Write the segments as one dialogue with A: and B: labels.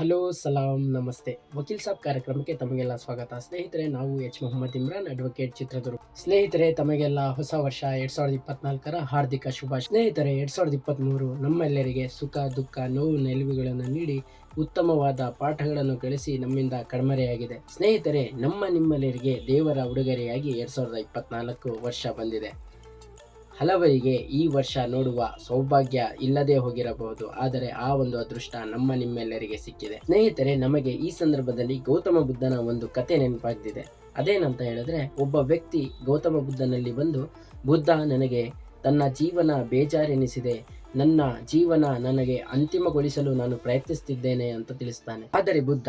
A: Hello, ಸಲಾಂ, ನಮಸ್ತೆ. ವಕೀಲ್ ಸಾಬ್ ಕಾರ್ಯಕ್ರಮಕ್ಕೆ ತಮಗೆಲ್ಲ ಸ್ವಾಗತ. ಸ್ನೇಹಿತರೆ, ನಾವು ಎಚ್. ಮೊಹಮ್ಮದ್ ಇಮ್ರಾನ್ ಅಡ್ವೊಕೇಟ್ ಚಿತ್ರದುರ್ಗ. ಸ್ನೇಹಿತರೆ, ತಮಗೆಲ್ಲ ಹೊಸ ವರ್ಷ ಎರಡ್ ಸಾವಿರದ ಇಪ್ಪತ್ನಾಲ್ಕರ ಹಾರ್ದಿಕ ಶುಭ ಸ್ನೇಹಿತರೆ, ಎರಡ್ ಸಾವಿರದ ಇಪ್ಪತ್ತ್ಮೂರು ನಮ್ಮೆಲ್ಲರಿಗೆ ಸುಖ, ದುಃಖ, ನೋವು ನಿಲುವುಗಳನ್ನು ನೀಡಿ ಉತ್ತಮವಾದ ಪಾಠಗಳನ್ನು ಕಳಿಸಿ ನಮ್ಮಿಂದ ಕಣ್ಮರೆಯಾಗಿದೆ. ಸ್ನೇಹಿತರೆ, ನಮ್ಮ ನಿಮ್ಮೆಲ್ಲರಿಗೆ ದೇವರ ಉಡುಗೊರೆಯಾಗಿ ಎರಡ್ ಸಾವಿರದ ಇಪ್ಪತ್ನಾಲ್ಕು ವರ್ಷ ಬಂದಿದೆ. ಹಲವರಿಗೆ ಈ ವರ್ಷ ನೋಡುವ ಸೌಭಾಗ್ಯ ಇಲ್ಲದೆ ಹೋಗಿರಬಹುದು. ಆದರೆ ಆ ಒಂದು ಅದೃಷ್ಟ ನಮ್ಮ ನಿಮ್ಮೆಲ್ಲರಿಗೆ ಸಿಕ್ಕಿದೆ. ಸ್ನೇಹಿತರೆ, ನಮಗೆ ಈ ಸಂದರ್ಭದಲ್ಲಿ ಗೌತಮ ಬುದ್ಧನ ಒಂದು ಕತೆ ನೆನಪಾಗ್ತಿದೆ. ಅದೇನಂತ ಹೇಳಿದ್ರೆ, ಒಬ್ಬ ವ್ಯಕ್ತಿ ಗೌತಮ ಬುದ್ಧನಲ್ಲಿ ಬಂದು, ಬುದ್ಧ, ನನಗೆ ತನ್ನ ಜೀವನ ಬೇಜಾರೆನಿಸಿದೆ. ನನ್ನ ಜೀವನ ನನಗೆ ಅಂತಿಮಗೊಳಿಸಲು ನಾನು ಪ್ರಯತ್ನಿಸುತ್ತಿದ್ದೇನೆ ಅಂತ ತಿಳಿಸ್ತಾನೆ. ಆದರೆ ಬುದ್ಧ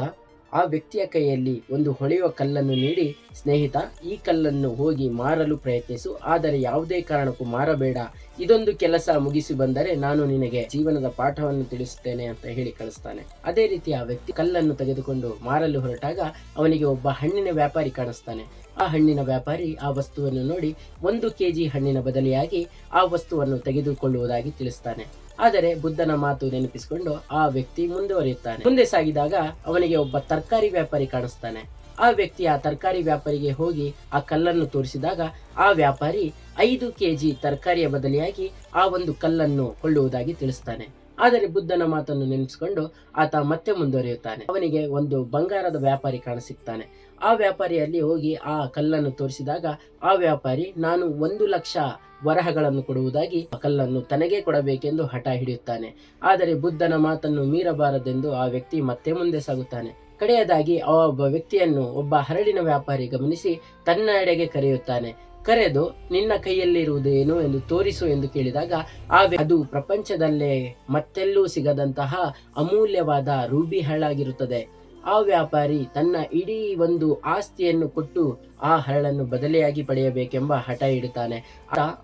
A: ಆ ವ್ಯಕ್ತಿಯ ಕೈಯಲ್ಲಿ ಒಂದು ಹೊಳೆಯುವ ಕಲ್ಲನ್ನು ನೀಡಿ, ಸ್ನೇಹಿತ, ಈ ಕಲ್ಲನ್ನು ಹೋಗಿ ಮಾರಲು ಪ್ರಯತ್ನಿಸು. ಆದರೆ ಯಾವುದೇ ಕಾರಣಕ್ಕೂ ಮಾರಬೇಡ. ಇದೊಂದು ಕೆಲಸ ಮುಗಿಸಿ ಬಂದರೆ ನಾನು ನಿನಗೆ ಜೀವನದ ಪಾಠವನ್ನು ತಿಳಿಸುತ್ತೇನೆ ಅಂತ ಹೇಳಿ ಕಳಿಸ್ತಾನೆ. ಅದೇ ರೀತಿ ಆ ವ್ಯಕ್ತಿ ಕಲ್ಲನ್ನು ತೆಗೆದುಕೊಂಡು ಮಾರಲು ಹೊರಟಾಗ ಅವನಿಗೆ ಒಬ್ಬ ಹಣ್ಣಿನ ವ್ಯಾಪಾರಿ ಕಾಣಿಸ್ತಾನೆ. ಆ ಹಣ್ಣಿನ ವ್ಯಾಪಾರಿ ಆ ವಸ್ತುವನ್ನು ನೋಡಿ, ಒಂದು ಕೆಜಿ ಹಣ್ಣಿನ ಬದಲಿಯಾಗಿ ಆ ವಸ್ತುವನ್ನು ತೆಗೆದುಕೊಳ್ಳುವುದಾಗಿ ತಿಳಿಸ್ತಾನೆ. ಆದರೆ ಬುದ್ಧನ ಮಾತು ನೆನಪಿಸಿಕೊಂಡು ಆ ವ್ಯಕ್ತಿ ಮುಂದುವರಿಯುತ್ತಾನೆ. ಮುಂದೆ ಸಾಗಿದಾಗ ಅವನಿಗೆ ಒಬ್ಬ ತರಕಾರಿ ವ್ಯಾಪಾರಿ ಕಾಣಿಸ್ತಾನೆ. ಆ ವ್ಯಕ್ತಿ ಆ ತರಕಾರಿ ವ್ಯಾಪಾರಿಗೆ ಹೋಗಿ ಆ ಕಲ್ಲನ್ನು ತೋರಿಸಿದಾಗ ಆ ವ್ಯಾಪಾರಿ ಐದು ಕೆಜಿ ತರಕಾರಿಯ ಬದಲಿಯಾಗಿ ಆ ಒಂದು ಕಲ್ಲನ್ನು ಕೊಳ್ಳುವುದಾಗಿ ತಿಳಿಸ್ತಾನೆ. ಆದರೆ ಬುದ್ಧನ ಮಾತನ್ನು ನೆನೆಸಿಕೊಂಡು ಆತ ಮತ್ತೆ ಮುಂದುವರಿಯುತ್ತಾನೆ. ಅವನಿಗೆ ಒಂದು ಬಂಗಾರದ ವ್ಯಾಪಾರಿ ಕಾಣಸಿಗ್ತಾನೆ ಆ ವ್ಯಾಪಾರಿಯಲ್ಲಿ ಹೋಗಿ ಆ ಕಲ್ಲನ್ನು ತೋರಿಸಿದಾಗ, ಆ ವ್ಯಾಪಾರಿ, ನಾನು ಒಂದು ಲಕ್ಷ ವರಹಗಳನ್ನು ಕೊಡುವುದಾಗಿ ಕಲ್ಲನ್ನು ತನಗೇ ಕೊಡಬೇಕೆಂದು ಹಠ ಹಿಡಿಯುತ್ತಾನೆ. ಆದರೆ ಬುದ್ಧನ ಮಾತನ್ನು ಮೀರಬಾರದೆಂದು ಆ ವ್ಯಕ್ತಿ ಮತ್ತೆ ಮುಂದೆ ಸಾಗುತ್ತಾನೆ. ಕಡೆಯದಾಗಿ ಆ ಒಬ್ಬ ವ್ಯಕ್ತಿಯನ್ನು ಒಬ್ಬ ಹರಳಿನ ವ್ಯಾಪಾರಿ ಗಮನಿಸಿ ತನ್ನೆಡೆಗೆ ಕರೆಯುತ್ತಾನೆ. ಕರೆದು ನಿನ್ನ ಕೈಯಲ್ಲಿರುವುದೇನು ಎಂದು ತೋರಿಸು ಎಂದು ಕೇಳಿದಾಗ ಆ ಅದು ಪ್ರಪಂಚದಲ್ಲೇ ಮತ್ತೆಲ್ಲೂ ಸಿಗದಂತಹ ಅಮೂಲ್ಯವಾದ ರೂಬಿ ಹರಳಾಗಿರುತ್ತದೆ ಆ ವ್ಯಾಪಾರಿ ತನ್ನ ಇಡೀ ಒಂದು ಆಸ್ತಿಯನ್ನು ಕೊಟ್ಟು ಆ ಹರಳನ್ನು ಬದಲಿಯಾಗಿ ಪಡೆಯಬೇಕೆಂಬ ಹಠ ಇಡುತ್ತಾನೆ.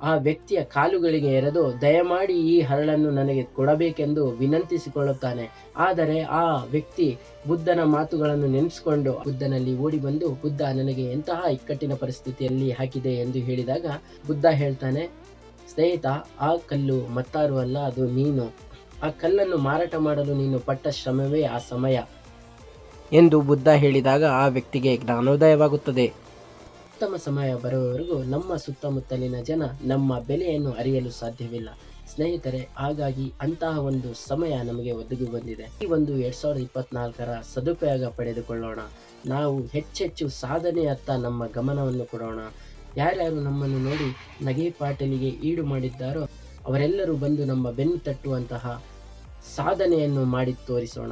A: ಆ ವ್ಯಕ್ತಿಯ ಕಾಲುಗಳಿಗೆ ಎರೆದು, ದಯಮಾಡಿ ಈ ಹರಳನ್ನು ನನಗೆ ಕೊಡಬೇಕೆಂದು ವಿನಂತಿಸಿಕೊಳ್ಳುತ್ತಾನೆ. ಆದರೆ ಆ ವ್ಯಕ್ತಿ ಬುದ್ಧನ ಮಾತುಗಳನ್ನು ನೆನೆಸಿಕೊಂಡು ಬುದ್ಧನಲ್ಲಿ ಓಡಿ ಬಂದು ಬುದ್ಧ ನನಗೆ ಎಂತಹ ಇಕ್ಕಟ್ಟಿನ ಪರಿಸ್ಥಿತಿಯಲ್ಲಿ ಹಾಕಿದೆ ಎಂದು ಹೇಳಿದಾಗ ಬುದ್ಧ ಹೇಳ್ತಾನೆ, ಸ್ನೇಹಿತ, ಆ ಕಲ್ಲು ಮತ್ತಾರು ಅಲ್ಲ, ಅದು ನೀನು. ಆ ಕಲ್ಲನ್ನು ಮಾರಾಟ ಮಾಡಲು ನೀನು ಪಟ್ಟ ಶ್ರಮವೇ ಆ ಸಮಯ. ಎಂದು ಬುದ್ಧ ಹೇಳಿದಾಗ ಆ ವ್ಯಕ್ತಿಗೆ ಜ್ಞಾನೋದಯವಾಗುತ್ತದೆ. ಉತ್ತಮ ಸಮಯ ಬರುವವರೆಗೂ ನಮ್ಮ ಸುತ್ತಮುತ್ತಲಿನ ಜನ ನಮ್ಮ ಬೆಲೆಯನ್ನು ಅರಿಯಲು ಸಾಧ್ಯವಿಲ್ಲ. ಸ್ನೇಹಿತರೆ, ಹಾಗಾಗಿ ಅಂತಹ ಒಂದು ಸಮಯ ನಮಗೆ ಒದಗಿ ಬಂದಿದೆ. ಈ ಒಂದು ಎರಡ್ ಸಾವಿರದ ಇಪ್ಪತ್ನಾಲ್ಕರ ಸದುಪಯೋಗ ಪಡೆದುಕೊಳ್ಳೋಣ. ನಾವು ಹೆಚ್ಚೆಚ್ಚು ಸಾಧನೆಯತ್ತ ನಮ್ಮ ಗಮನವನ್ನು ಕೊಡೋಣ. ಯಾರ್ಯಾರು ನಮ್ಮನ್ನು ನೋಡಿ ನಗೆ ಪಾಟಲಿಗೆ ಈಡು ಮಾಡಿದ್ದಾರೋ, ಅವರೆಲ್ಲರೂ ಬಂದು ನಮ್ಮ ಬೆನ್ನು ತಟ್ಟುವಂತಹ ಸಾಧನೆಯನ್ನು ಮಾಡಿ ತೋರಿಸೋಣ.